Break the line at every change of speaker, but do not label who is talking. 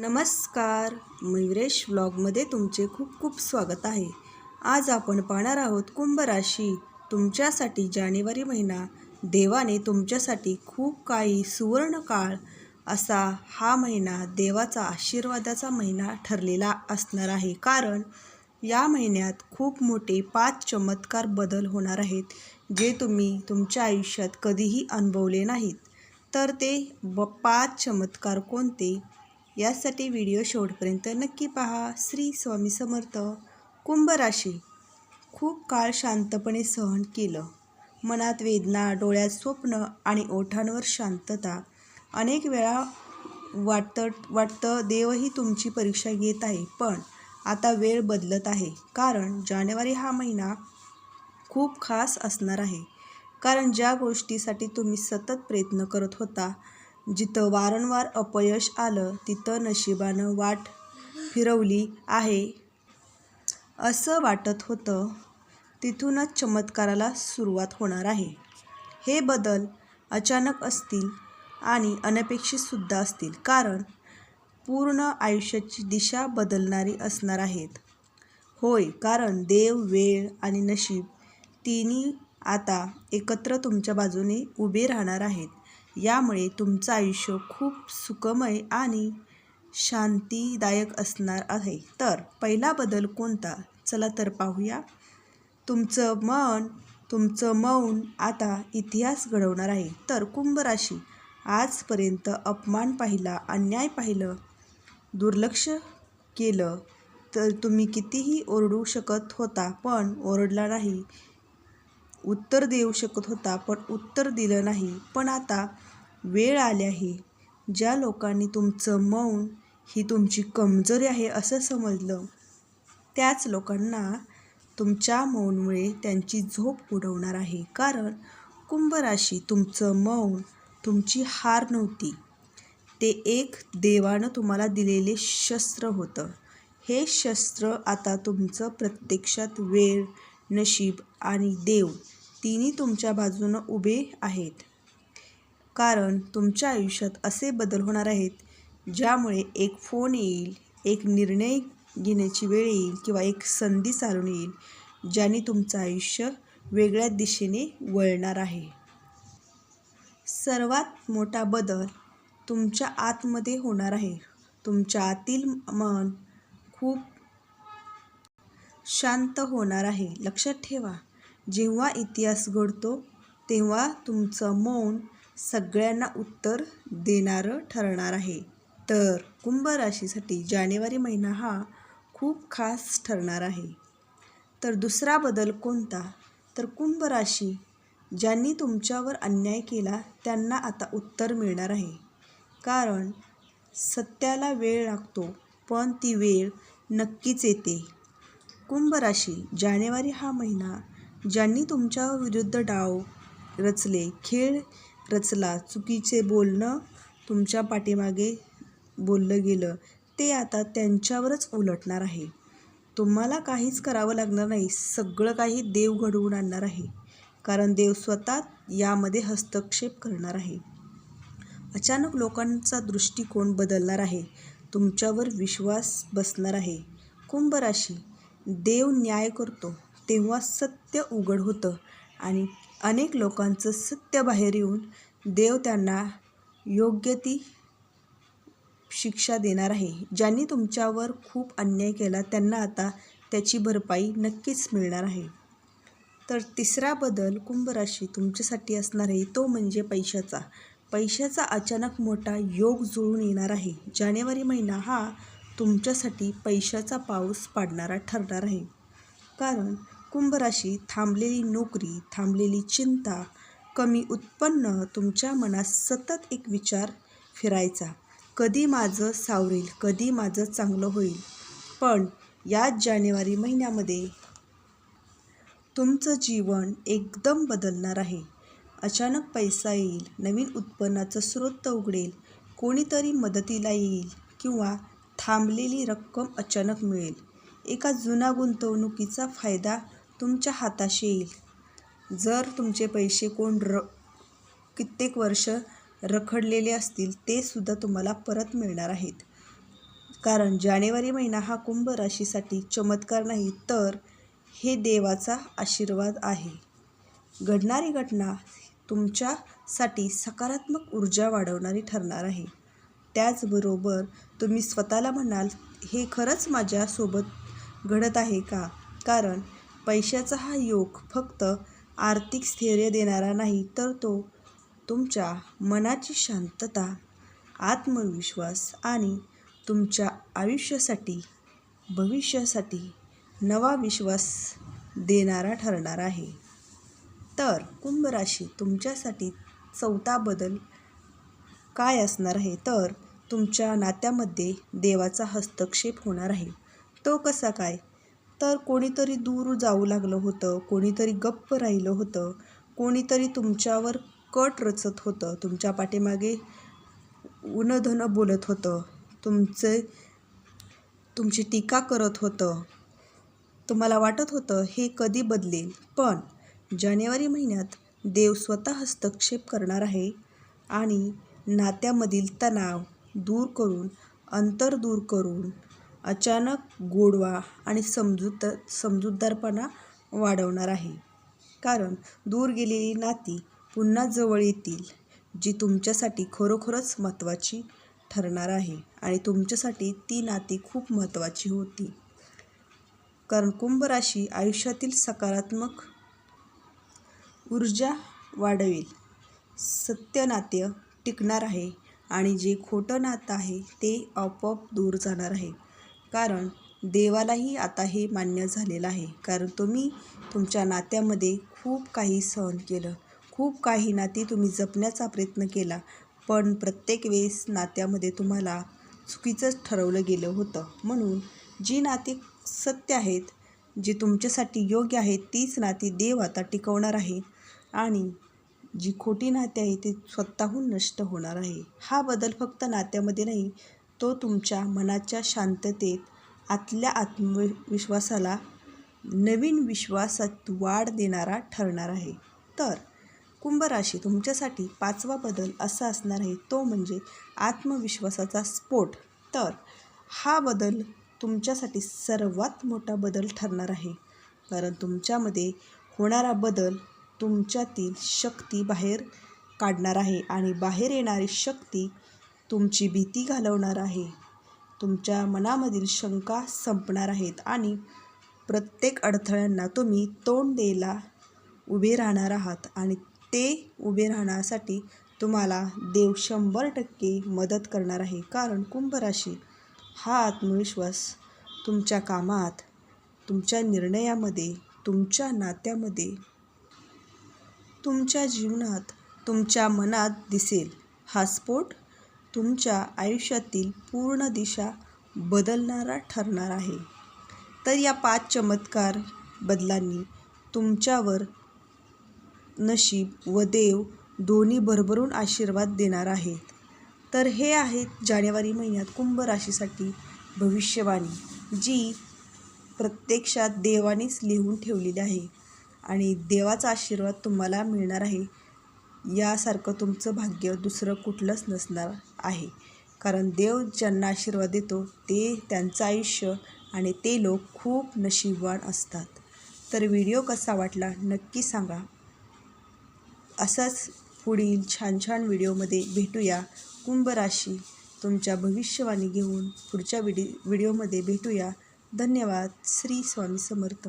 नमस्कार. मयुरेश व्लॉगमध्ये तुमचे खूप खूप स्वागत आहे. आज आपण पाहणार आहोत कुंभ राशी. तुमच्यासाठी जानेवारी महिना. देवाने तुमच्यासाठी खूप काही सुवर्ण काळ असा हा महिना देवाचा आशीर्वादाचा महिना ठरलेला असणार आहे. कारण या महिन्यात खूप मोठे पाच चमत्कार बदल होणार आहेत जे तुम्ही तुमच्या आयुष्यात कधीही अनुभवले नाहीत. तर ते ब पाच चमत्कार कोणते? यासाठी व्हिडिओ शेवटपर्यंत नक्की पहा. श्री स्वामी समर्थ. कुंभ राशी. खूप काळ शांतपणे सहन केलं. मनात वेदना डोळ्यात स्वप्न आणि ओठांवर शांतता. अनेक वेळा वाटतं वाटतं देवही तुमची परीक्षा घेत आहे पण आता वेळ बदलत आहे. कारण जानेवारी हा महिना खूप खास असणार आहे. कारण ज्या गोष्टीसाठी तुम्ही सतत प्रयत्न करत होता जिथं वारंवार अपयश आलं तिथं नशिबानं वाट फिरवली आहे. असं वाटत होतं तिथूनच चमत्काराला सुरुवात होणार आहे. हे बदल अचानक असतील आणि अनपेक्षितसुद्धा असतील कारण पूर्ण आयुष्याची दिशा बदलणारी असणार आहेत. होय कारण देव वेळ आणि नशीब तिन्ही आता एकत्र तुमच्या बाजूने उभे राहणार आहेत. यामुळे तुमचं आयुष्य खूप सुखमय आणि शांतीदायक असणार आहे. तर पहिला बदल कोणता? चला तर पाहूया. तुमचं मन तुमचं मौन आता इतिहास घडवणार आहे. तर कुंभ राशी. आजपर्यंत अपमान पाहिला अन्याय पाहिलं दुर्लक्ष केलं तर तुम्ही कितीही ओरडू शकत होता पण ओरडला नाही. उत्तर देऊ शकत होता पण उत्तर दिलं नाही. पण आता वेळ आली आहे. ज्या लोकांनी तुमचं मौन ही तुमची कमजोरी आहे असं समजलं त्याच लोकांना तुमच्या मौनमुळे त्यांची झोप उडवणार आहे. कारण कुंभराशी तुमचं मौन तुमची हार नव्हती. ते एक देवानं तुम्हाला दिलेले शस्त्र होतं. हे शस्त्र आता तुमचं प्रत्यक्षात वेळ नशीब आणि देव तिन्ही तुमच्या बाजूनं उभे आहेत. कारण तुमच्या आयुष्यात असे बदल होणार आहेत ज्यामुळे एक फोन येईल एक निर्णय घेण्याची वेळ येईल किंवा एक संधी चालून येईल ज्याने तुमचं आयुष्य वेगळ्या दिशेने वळणार आहे. सर्वात मोठा बदल तुमच्या आतमध्ये होणार आहे. तुमच्या आतील मन खूप शांत होणार आहे. लक्षात ठेवा. जेव्हा इतिहास घडतो तेव्हा तुमचं मौन सगळ्यांना उत्तर देणारं ठरणार आहे. तर कुंभ राशीसाठी जानेवारी महिना हा खूप खास ठरणार आहे. तर दुसरा बदल कोणता? तर कुंभ राशी ज्यांनी तुमच्यावर अन्याय केला त्यांना आता उत्तर मिळणार आहे. कारण सत्याला वेळ लागतो पण ती वेळ नक्कीच येते. कुंभ राशी जानेवारी हा महिना ज्यांनी तुमच्या विरुद्ध डाव रचले खेळ रचला चुकीचे बोलणं तुमच्या पाठीमागे बोललं गेलं ते आता त्यांच्यावरच उलटणार आहे. तुम्हाला काहीच करावं लागणार नाही सगळं काही देव घडवून आणणार आहे. कारण देव स्वतः यामध्ये हस्तक्षेप करणार आहे. अचानक लोकांचा दृष्टिकोन बदलणार आहे. तुमच्यावर विश्वास बसणार आहे. कुंभ राशी. देव न्याय करतो. तेव्हा सत्य उघड होतं आणि अनेक लोकांचं सत्य बाहेर येऊन देव त्यांना योग्य ती शिक्षा देणार आहे. ज्यांनी तुमच्यावर खूप अन्याय केला त्यांना आता त्याची भरपाई नक्कीच मिळणार आहे. तर तिसरा बदल कुंभराशी तुमच्यासाठी असणार आहे. तो म्हणजे पैशाचा. पैशाचा अचानक मोठा योग जुळून येणार आहे. जानेवारी महिना हा तुमच्यासाठी पैशाचा पाऊस पाडणारा ठरणार आहे. कारण कुंभ राशी थांबलेली नोकरी थांबलेली चिंता कमी उत्पन्न तुमच्या मनात सतत एक विचार फिरायचा. कधी माझं सावरेल कधी माझं चांगलं होईल. पण याच जानेवारी महिन्यामध्ये तुमचं जीवन एकदम बदलणार आहे. अचानक पैसा येईल नवीन उत्पन्नाचं स्रोत उघडेल कोणीतरी मदतीला येईल किंवा थांबलेली रक्कम अचानक मिळेल. एका जुना गुंतवणुकीचा फायदा तुमच्या हाताशी येईल. जर तुमचे पैसे कोण र कित्येक वर्ष रखडलेले असतील ते सुद्धा तुम्हाला परत मिळणार आहेत. कारण जानेवारी महिना हा कुंभ राशीसाठी चमत्कार नाही तर हे देवाचा आशीर्वाद आहे. घडणारी घटना तुमच्यासाठी सकारात्मक ऊर्जा वाढवणारी ठरणार आहे. त्याचबरोबर तुम्ही स्वतःला म्हणाल हे खरंच माझ्यासोबत घडत आहे का? कारण पैशाचा हा योग फक्त आर्थिक स्थैर्य देणारा नाही तर तो तुमच्या मनाची शांतता आत्मविश्वास आणि तुमच्या आयुष्यासाठी भविष्यासाठी नवा विश्वास देणारा ठरणार आहे. तर कुंभ राशी तुमच्यासाठी चौथा बदल काय असणार आहे? तर तुमच्या नात्यामध्ये देवाचा हस्तक्षेप होणार आहे. तो कसा काय? तर कोणीतरी दूर जाऊ लागलं होतं कोणीतरी गप्प राहिलं होतं कोणीतरी तुमच्यावर कट रचत होतं तुमच्या पाठीमागे उनधन बोलत होतं तुमचे तुमची टीका करत होतं. तुम्हाला वाटत होतं हे कधी बदलेल पण जानेवारी महिन्यात देव स्वतः हस्तक्षेप करणार आहे आणि नात्यामधील तणाव दूर करून अंतर दूर करून अचानक गोडवा आणि समजूत समजूतदारपणा वाढवणार आहे. कारण दूर गेलेली नाती पुन्हा जवळ येतील जी तुमच्यासाठी खरोखरच महत्त्वाची ठरणार आहे आणि तुमच्यासाठी ती नाती खूप महत्त्वाची होती. कारण कुंभ राशी आयुष्यातील सकारात्मक ऊर्जा वाढवेल. सत्य नात्य टिकणार आहे आणि जे खोटं नातं आहे ते आपोआप दूर जाणार आहे. कारण देवालाही आता हे मान्य झालेलं आहे. कारण तुम्ही तुमच्या नात्यामध्ये खूप काही सहन केलं. खूप काही नाती तुम्ही जपण्याचा प्रयत्न केला. पण प्रत्येक वेळेस नात्यामध्ये तुम्हाला चुकीचंच ठरवलं गेलं होतं. म्हणून जी नाती सत्य आहेत जी तुमच्यासाठी योग्य आहेत तीच नाती देव आता टिकवणार आहे. आणि जी खोटी नाते आहे ती स्वतःहून नष्ट होणार आहे. हा बदल फक्त नात्यामध्ये नाही तो तुमच्या मनाच्या शांततेत आतल्या आत्मविश्वासाला नवीन विश्वासात वाढ देणारा ठरणार आहे. तर कुंभराशी तुमच्यासाठी पाचवा बदल असा असणार आहे तो म्हणजे आत्मविश्वासाचा स्फोट. तर हा बदल तुमच्यासाठी सर्वात मोठा बदल ठरणार आहे. कारण तुमच्यामध्ये होणारा बदल तुमच्यातील शक्ती बाहेर काढणार आहे आणि बाहेर येणारी शक्ती तुमची भीती घालवणार आहे. तुमच्या मनामधील शंका संपणार आहेत आणि प्रत्येक अडथळ्यांना तुम्ही तोंड द्यायला उभे राहणार आहात आणि ते उभे राहण्यासाठी तुम्हाला देव शंभर टक्के मदत करणार आहे. कारण कुंभ राशी हा आत्मविश्वास तुमच्या कामात तुमच्या निर्णयामध्ये तुमच्या नात्यामध्ये तुमच्या जीवनात तुमच्या मनात दिसेल. हा स्फोट तुमच्या आयुष्यातील पूर्ण दिशा बदलणारा ठरणार आहे. तर या पाच चमत्कार बदलांनी तुमच्यावर नशीब व देव दोन्ही भरभरून आशीर्वाद देणार आहेत. तर हे आहेत जानेवारी महिन्यात कुंभ राशीसाठी भविष्यवाणी जी प्रत्यक्षात देवानेच लिहून ठेवलेली आहे. आणि देवाचा आशीर्वाद तुम्हाला मिळणार आहे. यासारखं तुमचं भाग्य दुसरं कुठलंच नसणार आहे. कारण देव ज्यांना आशीर्वाद देतो ते त्यांचं आयुष्य आणि ते लोक खूप नशीबवान असतात. तर व्हिडिओ कसा वाटला नक्की सांगा. असाच पुढील छान छान व्हिडिओमध्ये भेटूया. कुंभराशी तुमच्या भविष्यवाणी घेऊन पुढच्या व्हिडि व्हिडिओमध्ये भेटूया. धन्यवाद. श्री स्वामी समर्थ.